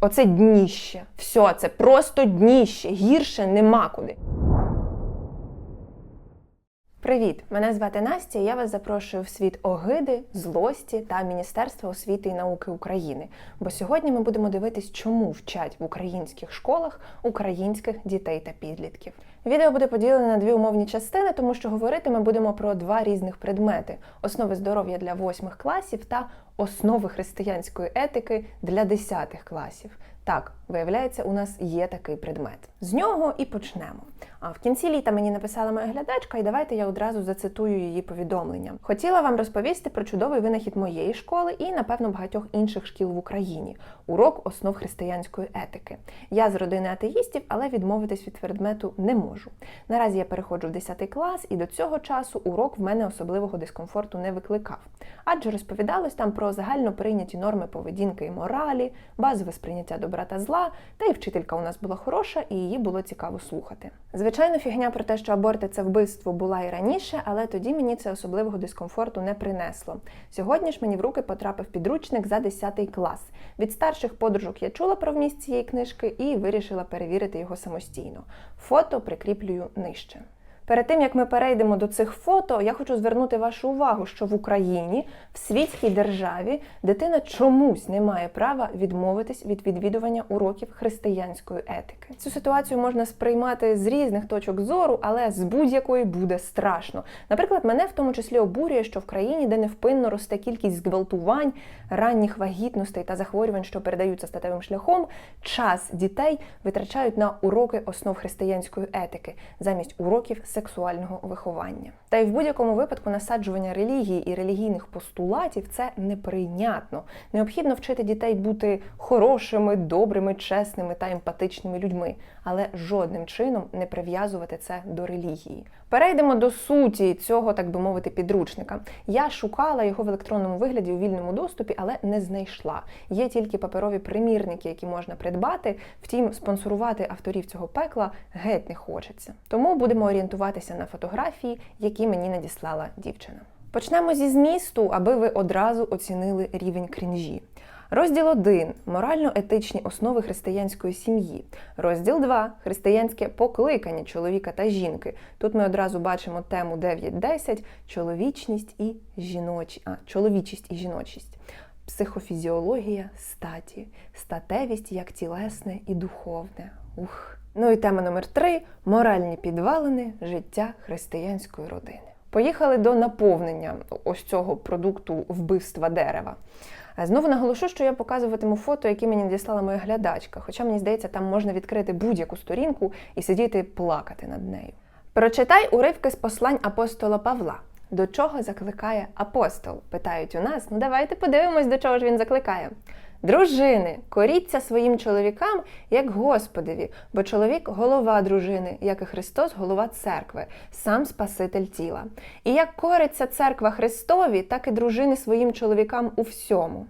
Оце дніще. Все, це просто дніще. Гірше нема куди. Привіт! Мене звати Настя. Я вас запрошую в світ огиди, злості та Міністерства освіти і науки України. Бо сьогодні ми будемо дивитись, чому вчать в українських школах українських дітей та підлітків. Відео буде поділене на дві умовні частини, тому що говорити ми будемо про два різних предмети: основи здоров'я для восьмих класів та основи християнської етики для десятих класів. Так, виявляється, у нас є такий предмет. З нього і почнемо. А в кінці літа мені написала моя глядачка, і давайте я одразу зацитую її повідомлення. Хотіла вам розповісти про чудовий винахід моєї школи і, напевно, багатьох інших шкіл в Україні урок основ християнської етики. Я з родини атеїстів, але відмовитись від предмету не можу. Наразі я переходжу в 10 клас, і до цього часу урок в мене особливого дискомфорту не викликав. Адже розповідалось там про загально прийняті норми поведінки і моралі, базове сприйняття добра та зла, та й вчителька у нас була хороша, і її було цікаво слухати. Звичайно, фігня про те, що аборти це вбивство була і раніше, але тоді мені це особливого дискомфорту не принесло. Сьогодні ж мені в руки потрапив підручник за 10 клас. Від старших подружок я чула про вміст цієї книжки і вирішила перевірити його самостійно. Фото прикріплюю нижче. Перед тим як ми перейдемо до цих фото, я хочу звернути вашу увагу, що в Україні, в світській державі, дитина чомусь не має права відмовитись від відвідування уроків християнської етики. Цю ситуацію можна сприймати з різних точок зору, але з будь-якої буде страшно. Наприклад, мене в тому числі обурює, що в країні, де невпинно росте кількість зґвалтувань, ранніх вагітностей та захворювань, що передаються статевим шляхом, час дітей витрачають на уроки основ християнської етики замість уроків сексуального виховання. Та й в будь-якому випадку насаджування релігії і релігійних постулатів це неприйнятно. Необхідно вчити дітей бути хорошими, добрими, чесними та емпатичними людьми, але жодним чином не прив'язувати це до релігії. Перейдемо до суті цього, так би мовити, підручника. Я шукала його в електронному вигляді у вільному доступі, але не знайшла. Є тільки паперові примірники, які можна придбати. Втім, спонсорувати авторів цього пекла геть не хочеться. Тому будемо орієнтуватися на фотографії, які мені надіслала дівчина. Почнемо зі змісту, аби ви одразу оцінили рівень крінжі. Розділ 1. Морально-етичні основи християнської сім'ї. Розділ 2. Християнське покликання чоловіка та жінки. Тут ми одразу бачимо тему 9-10 чоловічність і жіночі... а, чоловічість і жіночість. Психофізіологія статі, статевість як тілесне і духовне. Ух. Ну і тема номер 3 моральні підвалини життя християнської родини. Поїхали до наповнення ось цього продукту вбивства дерева. Знову наголошу, що я показуватиму фото, які мені надіслала моя глядачка. Хоча мені здається, там можна відкрити будь-яку сторінку і сидіти плакати над нею. Прочитай уривки з послань апостола Павла. До чого закликає апостол? Питають у нас. Ну давайте подивимось, до чого ж він закликає. Дружини, коріться своїм чоловікам, як Господеві, бо чоловік голова дружини, як і Христос, голова церкви, сам Спаситель тіла. І як кориться церква Христові, так і дружини своїм чоловікам у всьому.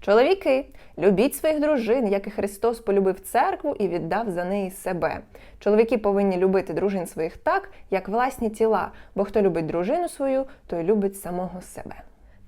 Чоловіки, любіть своїх дружин, як і Христос полюбив церкву і віддав за неї себе. Чоловіки повинні любити дружин своїх так, як власні тіла, бо хто любить дружину свою, той любить самого себе.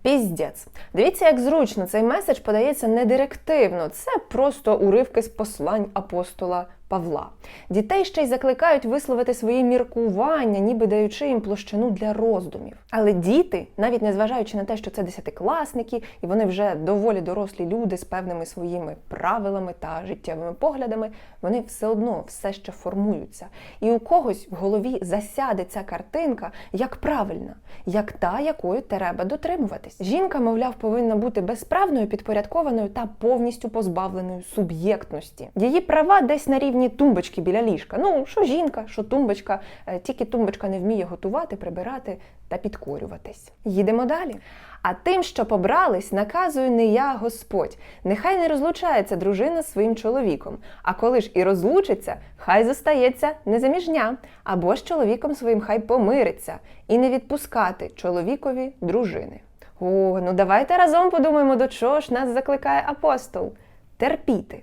Піздець. Дивіться, як зручно цей меседж подається не директивно. Це просто уривки з послань апостола Павла. Дітей ще й закликають висловити свої міркування, ніби даючи їм площину для роздумів. Але діти, навіть незважаючи на те, що це десятикласники, і вони вже доволі дорослі люди з певними своїми правилами та життєвими поглядами, вони все одно все ще формуються. І у когось в голові засяде ця картинка як правильна, як та, якою треба дотримуватись. Жінка, мовляв, повинна бути безправною, підпорядкованою та повністю позбавленою суб'єктності. Її права десь на рівні рівні тумбочки біля ліжка. Ну, що жінка, що тумбочка, е, тільки тумбочка не вміє готувати, прибирати та підкорюватись. Їдемо далі. А тим, що побрались, наказую не я, Господь. Нехай не розлучається дружина з своїм чоловіком. А коли ж і розлучиться, хай зостається незаміжня, або ж чоловіком своїм хай помириться і не відпускати чоловікові дружини. О, ну давайте разом подумаємо, до чого ж нас закликає апостол. Терпіти.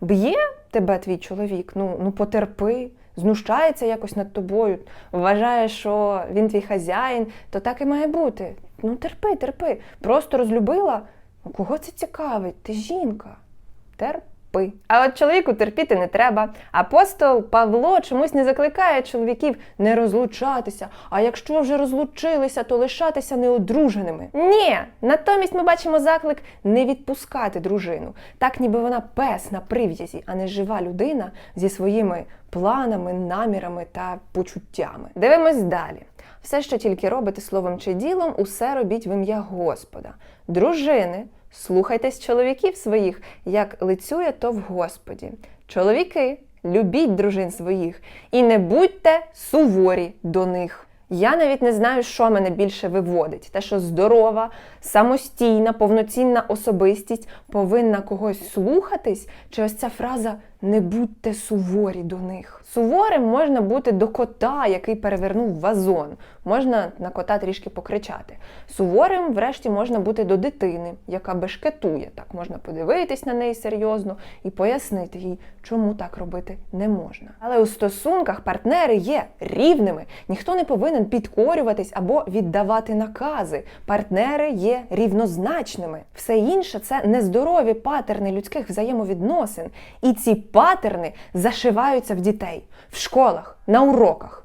Б'є тебе твій чоловік, ну, ну потерпи, знущається якось над тобою, вважає, що він твій хазяїн, то так і має бути. Ну терпи, терпи. Просто розлюбила. Кого це цікавить? Ти жінка. Терпи. А от чоловіку терпіти не треба. Апостол Павло чомусь не закликає чоловіків не розлучатися. А якщо вже розлучилися, то лишатися неодруженими. Ні, натомість ми бачимо заклик не відпускати дружину, так ніби вона пес на прив'язі, а не жива людина зі своїми планами, намірами та почуттями. Дивимось далі. Все, що тільки робите словом чи ділом, усе робіть в ім'я Господа. Дружини, слухайтесь чоловіків своїх, як лицює то в Господі. Чоловіки, любіть дружин своїх і не будьте суворі до них. Я навіть не знаю, що мене більше виводить. Те, що здорова, самостійна, повноцінна особистість повинна когось слухатись, чи ось ця фраза не будьте суворі до них. Суворим можна бути до кота, який перевернув вазон. Можна на кота трішки покричати. Суворим, врешті, можна бути до дитини, яка бешкетує. Так можна подивитись на неї серйозно і пояснити їй, чому так робити не можна. Але у стосунках партнери є рівними. Ніхто не повинен підкорюватись або віддавати накази. Партнери є рівнозначними. Все інше це нездорові патерни людських взаємовідносин. І ці патерни зашиваються в дітей в школах, на уроках.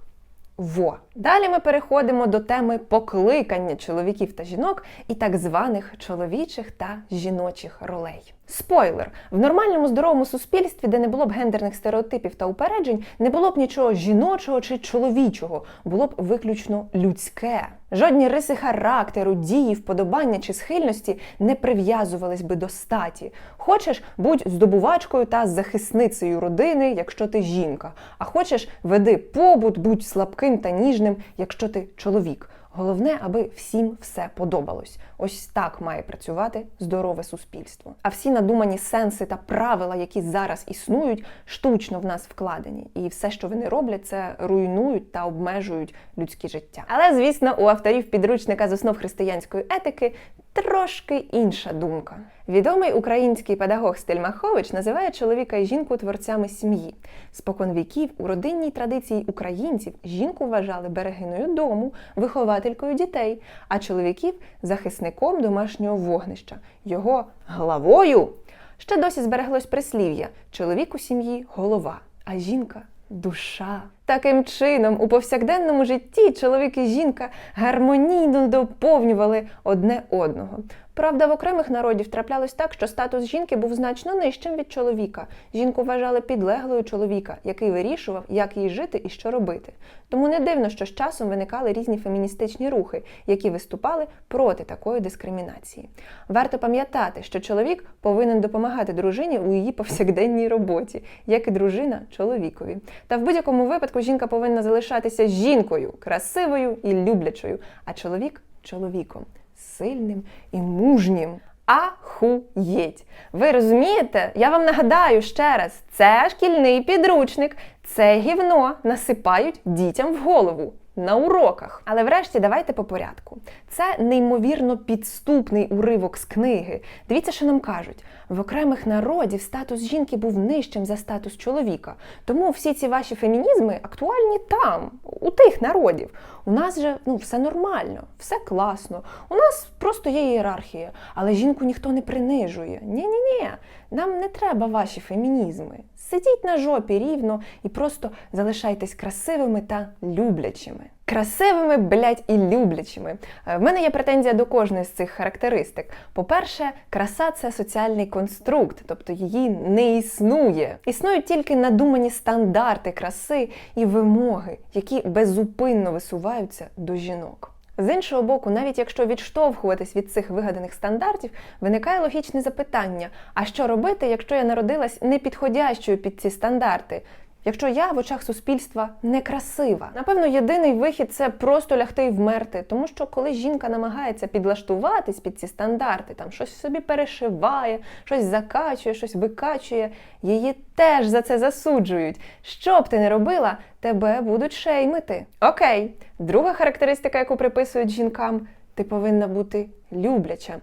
Во. Далі ми переходимо до теми покликання чоловіків та жінок і так званих чоловічих та жіночих ролей. Спойлер: в нормальному здоровому суспільстві, де не було б гендерних стереотипів та упереджень, не було б нічого жіночого чи чоловічого, було б виключно людське. Жодні риси характеру, дії, вподобання чи схильності не прив'язувались би до статі. Хочеш, будь здобувачкою та захисницею родини, якщо ти жінка. А хочеш, веди побут, будь слабким та ніжним, якщо ти чоловік. Головне, аби всім все подобалось. Ось так має працювати здорове суспільство. А всі надумані сенси та правила, які зараз існують, штучно в нас вкладені. І все, що вони роблять, це руйнують та обмежують людське життя. Але, звісно, у авторів підручника з основ християнської етики трошки інша думка. Відомий український педагог Стельмахович називає чоловіка і жінку творцями сім'ї. Спокон віків у родинній традиції українців жінку вважали берегиною дому, вихователькою дітей, а чоловіків захисником домашнього вогнища, його главою. Ще досі збереглось прислів'я: чоловік у сім'ї голова, а жінка душа. Таким чином, у повсякденному житті чоловік і жінка гармонійно доповнювали одне одного. Правда, в окремих народів траплялось так, що статус жінки був значно нижчим від чоловіка. Жінку вважали підлеглою чоловіка, який вирішував, як їй жити і що робити. Тому не дивно, що з часом виникали різні феміністичні рухи, які виступали проти такої дискримінації. Варто пам'ятати, що чоловік повинен допомагати дружині у її повсякденній роботі, як і дружина чоловікові. Та в будь-якому випадку жінка повинна залишатися жінкою, красивою і люблячою, а чоловік чоловіком сильним і мужнім. Ахуєть! Ви розумієте? Я вам нагадаю ще раз: це шкільний підручник, це гівно насипають дітям в голову. На уроках. Але врешті давайте по порядку. Це неймовірно підступний уривок з книги. Дивіться, що нам кажуть: в окремих народів статус жінки був нижчим за статус чоловіка. Тому всі ці ваші фемінізми актуальні там, у тих народів. У нас же ну, все нормально, все класно. У нас просто є ієрархія, але жінку ніхто не принижує. Ні-ні-ні, нам не треба ваші фемінізми. Сидіть на жопі рівно і просто залишайтесь красивими та люблячими. Красивими, блядь, і люблячими. Е, В мене є претензія до кожної з цих характеристик. По-перше, краса це соціальний конструкт, тобто її не існує. Існують тільки надумані стандарти краси і вимоги, які безупинно висуваються до жінок. З іншого боку, навіть якщо відштовхуватись від цих вигаданих стандартів, виникає логічне запитання: а що робити, якщо я народилась непідходящою під ці стандарти? Якщо я в очах суспільства некрасива, напевно, єдиний вихід це просто лягти і вмерти. Тому що коли жінка намагається підлаштуватись під ці стандарти, там щось собі перешиває, щось закачує, щось викачує, її теж за це засуджують. Що б ти не робила, тебе будуть шеймити. Окей, друга характеристика, яку приписують жінкам, ти повинна бути любляча.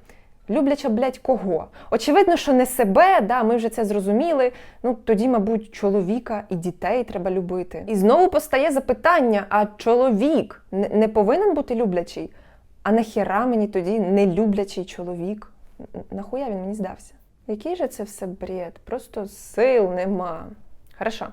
Любляча, блядь, кого? Очевидно, що не себе, да, ми вже це зрозуміли. Ну тоді, мабуть, чоловіка і дітей треба любити. І знову постає запитання: а чоловік не, не повинен бути люблячий? А нахіра мені тоді не люблячий чоловік? Нахуя він мені здався? Який же це все бред? Просто сил нема. Хорошо.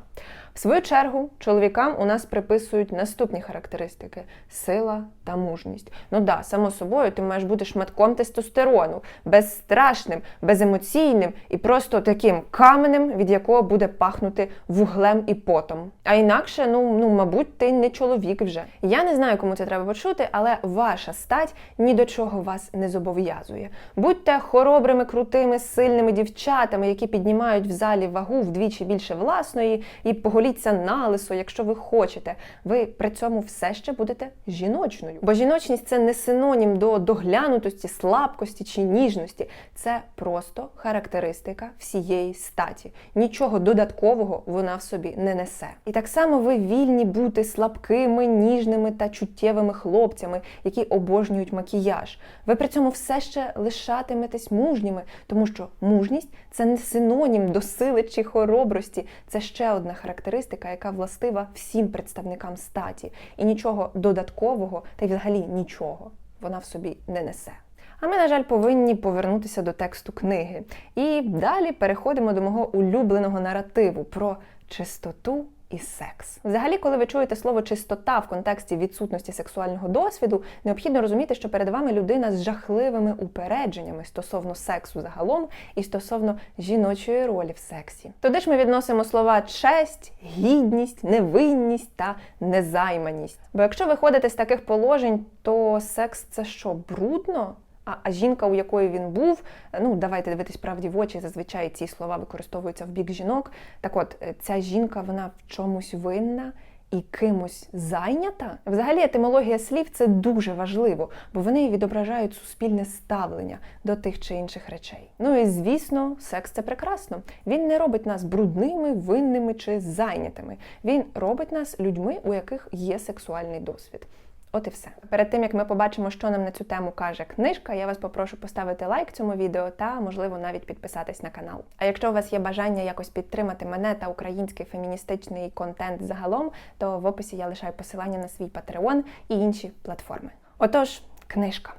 В свою чергу, чоловікам у нас приписують наступні характеристики: сила та мужність. Ну да, само собою, ти маєш бути шматком тестостерону, безстрашним, беземоційним і просто таким каменем, від якого буде пахнути вуглем і потом. А інакше, ну, ну мабуть, ти не чоловік вже. Я не знаю, кому це треба почути, але ваша стать ні до чого вас не зобов'язує. Будьте хоробрими, крутими, сильними дівчатами, які піднімають в залі вагу вдвічі більше власної, і поголіться налисо, якщо ви хочете. Ви при цьому все ще будете жіночною. Бо жіночність це не синонім до доглянутості, слабкості чи ніжності. Це просто характеристика всієї статі. Нічого додаткового вона в собі не несе. І так само ви вільні бути слабкими, ніжними та чуттєвими хлопцями, які обожнюють макіяж. Ви при цьому все ще лишатиметесь мужніми, тому що мужність це не синонім до сили чи хоробрості. Це ще одна характеристика, яка властива всім представникам статі, і нічого додаткового та й взагалі нічого вона в собі не несе. А ми, на жаль, повинні повернутися до тексту книги. І далі переходимо до мого улюбленого наративу про чистоту і секс. Взагалі, коли ви чуєте слово чистота в контексті відсутності сексуального досвіду, необхідно розуміти, що перед вами людина з жахливими упередженнями стосовно сексу загалом і стосовно жіночої ролі в сексі. Туди ж ми відносимо слова честь, гідність, невинність та незайманість. Бо якщо виходити з таких положень, то секс це що, брудно? А, а жінка, у якої він був, ну давайте дивитись правді в очі. Зазвичай ці слова використовуються в бік жінок. Так от, е, ця жінка вона в чомусь винна і кимось зайнята. Взагалі, етимологія слів це дуже важливо, бо вони відображають суспільне ставлення до тих чи інших речей. Ну і звісно, секс це прекрасно. Він не робить нас брудними, винними чи зайнятими. Він робить нас людьми, у яких є сексуальний досвід. От і все. Перед тим як ми побачимо, що нам на цю тему каже книжка, я вас попрошу поставити лайк цьому відео та, можливо, навіть підписатись на канал. А якщо у вас є бажання якось підтримати мене та український феміністичний контент загалом, то в описі я лишаю посилання на свій Patreon і інші платформи. Отож, книжка.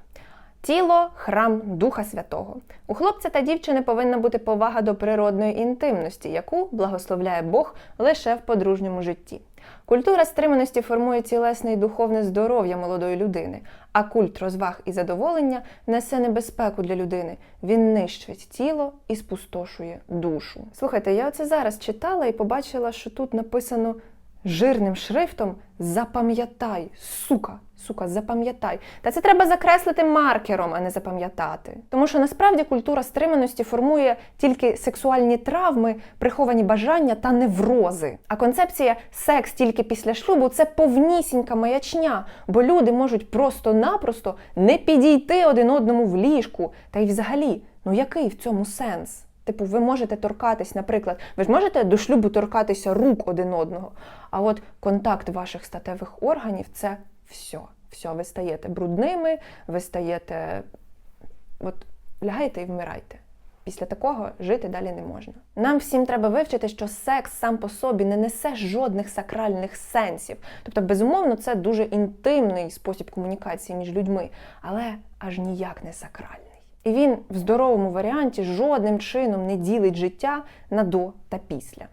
Тіло храм Духа Святого. У хлопця та дівчини повинна бути повага до природної інтимності, яку благословляє Бог лише в подружньому житті. Культура стриманості формує цілесне і духовне здоров'я молодої людини, а культ розваг і задоволення несе небезпеку для людини. Він нищить тіло і спустошує душу. Слухайте, я оце зараз читала і побачила, що тут написано жирним шрифтом Запам'ятай, сука. Сука, запам'ятай. Та це треба закреслити маркером, а не запам'ятати. Тому що насправді культура стриманості формує тільки сексуальні травми, приховані бажання та неврози. А концепція секс тільки після шлюбу це повнісінька маячня, бо люди можуть просто-напросто не підійти один одному в ліжку. Та й взагалі, ну який в цьому сенс? Типу, ви можете торкатись, наприклад, ви ж можете до шлюбу торкатися рук один одного. А от контакт ваших статевих органів це все. Все, ви стаєте брудними, ви стаєте. От лягаєте і вмирайте. Після такого жити далі не можна. Нам всім треба вивчити, що секс сам по собі не несе жодних сакральних сенсів. Тобто, безумовно, це дуже інтимний спосіб комунікації між людьми, але аж ніяк не сакральний. І він в здоровому варіанті жодним чином не ділить життя на до та після.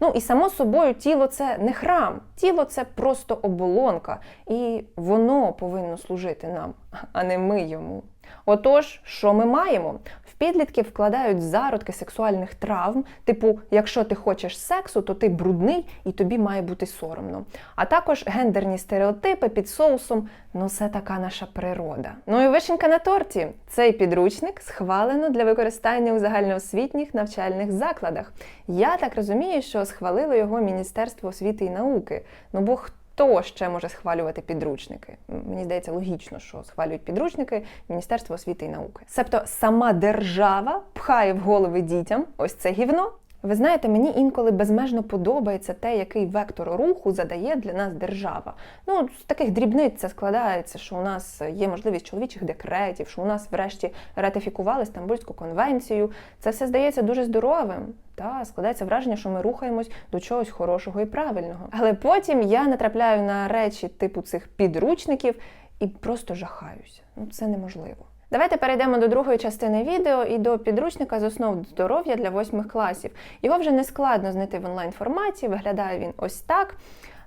Ну і само собою, тіло це не храм, тіло це просто оболонка, і воно повинно служити нам, а не ми йому. Отож, що ми маємо? В підлітків вкладають зародки сексуальних травм, типу, якщо ти хочеш сексу, то ти брудний і тобі має бути соромно. А також гендерні стереотипи під соусом ну це така наша природа. Ну і вишенька на торті. Цей підручник схвалено для використання у загальноосвітніх навчальних закладах. Я так розумію, що схвалило його Міністерство освіти і науки. Ну бо Хто ще може схвалювати підручники? Мені здається, логічно, що схвалюють підручники Міністерство освіти і науки. Себто сама держава пхає в голови дітям ось це гівно. Ви знаєте, мені інколи безмежно подобається те, який вектор руху задає для нас держава. Ну, з таких дрібниць це складається, що у нас є можливість чоловічих декретів, що у нас, врешті, ратифікували Стамбульську конвенцію. Це все здається дуже здоровим. Та складається враження, що ми рухаємось до чогось хорошого і правильного. Але потім я натрапляю на речі типу цих підручників і просто жахаюся. Ну це неможливо. Давайте перейдемо до другої частини відео і до підручника з основ здоров'я для восьмих класів. Його вже не складно знайти в онлайн форматі, виглядає він ось так.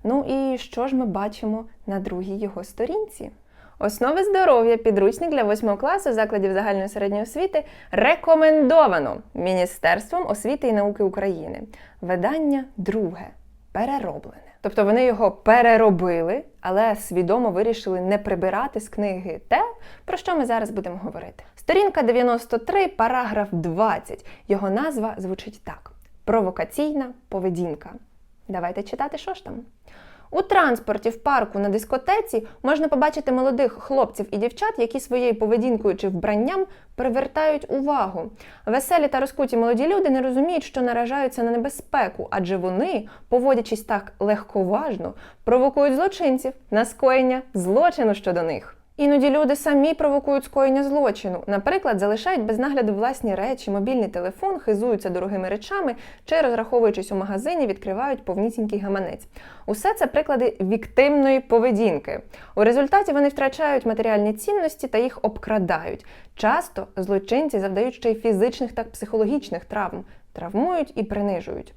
Ну і що ж ми бачимо на другій його сторінці? Основи здоров'я, підручник для 8 класу закладів загальної середньої освіти рекомендовано Міністерством освіти і науки України. Видання друге перероблене. Тобто вони його переробили, але свідомо вирішили не прибирати з книги те, про що ми зараз будемо говорити. Сторінка 93, параграф 20. Його назва звучить так: провокаційна поведінка. Давайте читати, що ж там. У транспорті, в парку, на дискотеці можна побачити молодих хлопців і дівчат, які своєю поведінкою чи вбранням привертають увагу. Веселі та розкуті молоді люди не розуміють, що наражаються на небезпеку, адже вони, поводячись так легковажно, провокують злочинців на скоєння злочину щодо них. Іноді люди самі провокують скоєння злочину. Наприклад, залишають без нагляду власні речі, мобільний телефон, хизуються дорогими речами чи, розраховуючись у магазині, відкривають повнісінький гаманець. Усе це приклади віктимної поведінки. У результаті вони втрачають матеріальні цінності та їх обкрадають. Часто злочинці завдають ще й фізичних та психологічних травм, травмують і принижують.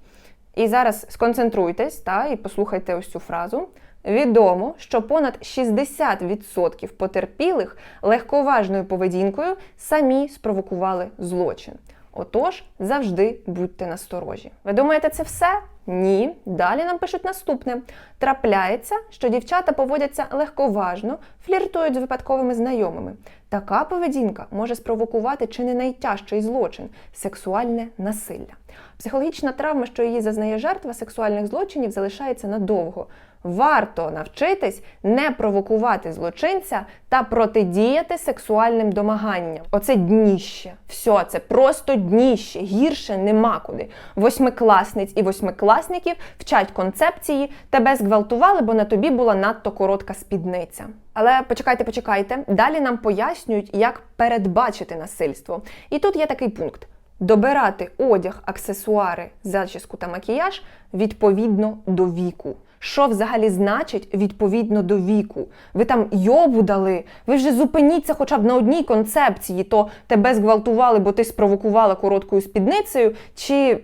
І зараз сконцентруйтесь та і послухайте ось цю фразу. Відомо, що понад 60% потерпілих легковажною поведінкою самі спровокували злочин. Отож, завжди будьте насторожі. Ви думаєте, це все? Ні. Далі нам пишуть наступне: трапляється, що дівчата поводяться легковажно, фліртують з випадковими знайомими. Така поведінка може спровокувати чи не найтяжчий злочин сексуальне насилля. Психологічна травма, що її зазнає жертва сексуальних злочинів, залишається надовго. Варто навчитись не провокувати злочинця та протидіяти сексуальним домаганням. Оце дніще. Все, це просто дніще. Гірше нема куди. Восьмикласниць і восьмикласників вчать концепції, тебе зґвалтували, бо на тобі була надто коротка спідниця. Але почекайте, почекайте. Далі нам пояснюють, як передбачити насильство. І тут є такий пункт. Добирати одяг, аксесуари, зачіску та макіяж відповідно до віку. Що взагалі значить відповідно до віку? Ви там йобу дали, ви вже зупиніться хоча б на одній концепції, то тебе зґвалтували, бо ти спровокувала короткою спідницею, чи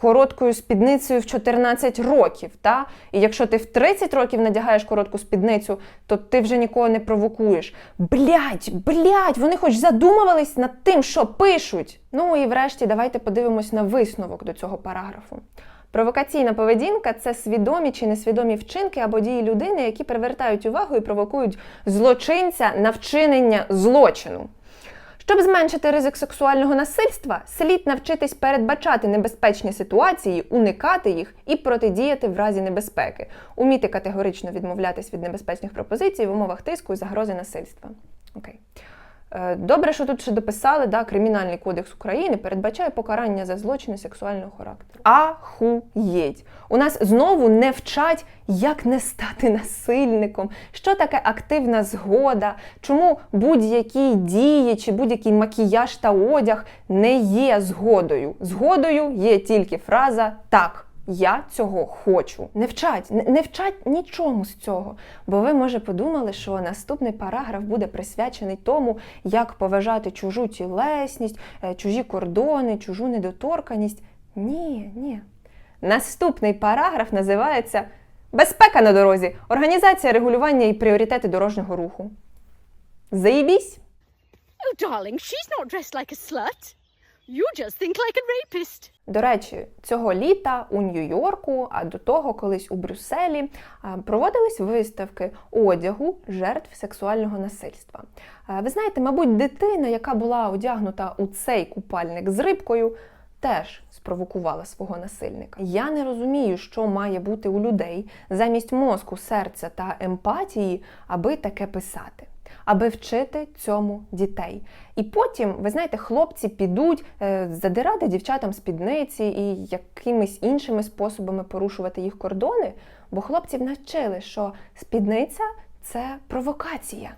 короткою спідницею в 14 років. Та? І якщо ти в 30 років надягаєш коротку спідницю, то ти вже нікого не провокуєш. Блять, блять, вони хоч задумувались над тим, що пишуть. Ну і врешті давайте подивимось на висновок до цього параграфу. Провокаційна поведінка це свідомі чи несвідомі вчинки або дії людини, які привертають увагу і провокують злочинця на вчинення злочину. Щоб зменшити ризик сексуального насильства, слід навчитись передбачати небезпечні ситуації, уникати їх і протидіяти в разі небезпеки, уміти категорично відмовлятись від небезпечних пропозицій в умовах тиску і загрози насильства. Окей. Е, Добре, що тут ще дописали, да, Кримінальний кодекс України передбачає покарання за злочини сексуального характеру. Ахуєть! У нас знову не вчать, як не стати насильником, що таке активна згода, чому будь-які дії чи будь-який макіяж та одяг не є згодою. Згодою є тільки фраза так. Я цього хочу. Не вчать, не- вчать нічому з цього. Бо ви, може, подумали, що наступний параграф буде присвячений тому, як поважати чужу тілесність, е, чужі кордони, чужу недоторканість. Ні, ні. Наступний параграф називається Безпека на дорозі. Організація регулювання і пріоритети дорожнього руху. Заїбісь! Oh, darling, she's not dressed like a slut. You just think like a rapist. До речі, цього літа у Нью-Йорку, а до того колись у Брюсселі проводились виставки одягу жертв сексуального насильства. Ви знаєте, мабуть, дитина, яка була одягнута у цей купальник з рибкою, теж спровокувала свого насильника. Я не розумію, що має бути у людей замість мозку, серця та емпатії, аби таке писати аби вчити цьому дітей. І потім, ви знаєте, хлопці підуть е, задирати дівчатам спідниці і якимись іншими способами порушувати їх кордони, бо хлопців навчили, що спідниця це провокація.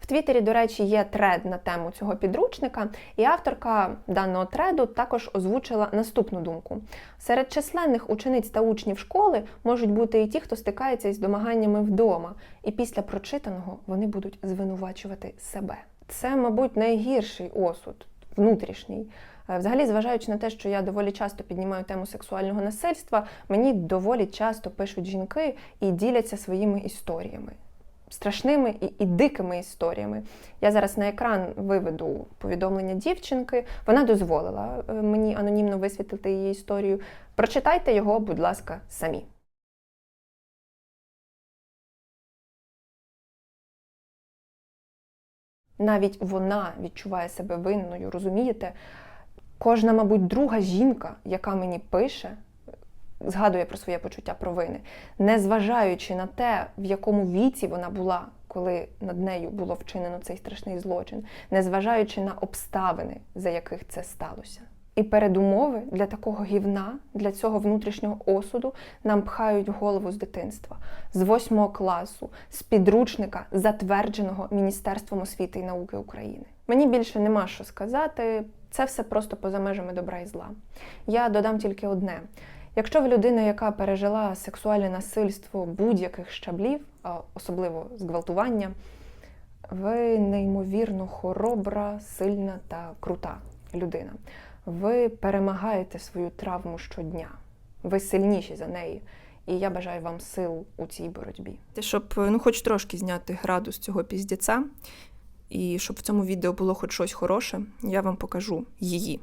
В Твіттері, до речі, є тред на тему цього підручника, і авторка даного треду також озвучила наступну думку: серед численних учениць та учнів школи можуть бути і ті, хто стикається із домаганнями вдома, і після прочитаного вони будуть звинувачувати себе. це, мабуть, найгірший осуд внутрішній. Е, Взагалі, зважаючи на те, що я доволі часто піднімаю тему сексуального насильства, мені доволі часто пишуть жінки і діляться своїми історіями. Страшними і, і дикими історіями. Я зараз на екран виведу повідомлення дівчинки. Вона дозволила е, мені анонімно висвітлити її історію. Прочитайте його, будь ласка, самі. Навіть вона відчуває себе винною, розумієте? Кожна, мабуть, друга жінка, яка мені пише, згадує про своє почуття провини, незважаючи на те, в якому віці вона була, коли над нею було вчинено цей страшний злочин, незважаючи на обставини, за яких це сталося. І передумови для такого гівна, для цього внутрішнього осуду нам пхають голову з дитинства, з восьмого класу, з підручника, затвердженого Міністерством освіти і науки України. Мені більше нема що сказати. Це все просто поза межами добра і зла. Я додам тільки одне: якщо ви людина, яка пережила сексуальне насильство будь-яких щаблів, особливо зґвалтування, ви неймовірно хоробра, сильна та крута людина. Ви перемагаєте свою травму щодня. Ви сильніші за неї. І я бажаю вам сил у цій боротьбі. Щоб ну, хоч трошки зняти градус цього піздяця, і щоб в цьому відео було хоч щось хороше, я вам покажу її.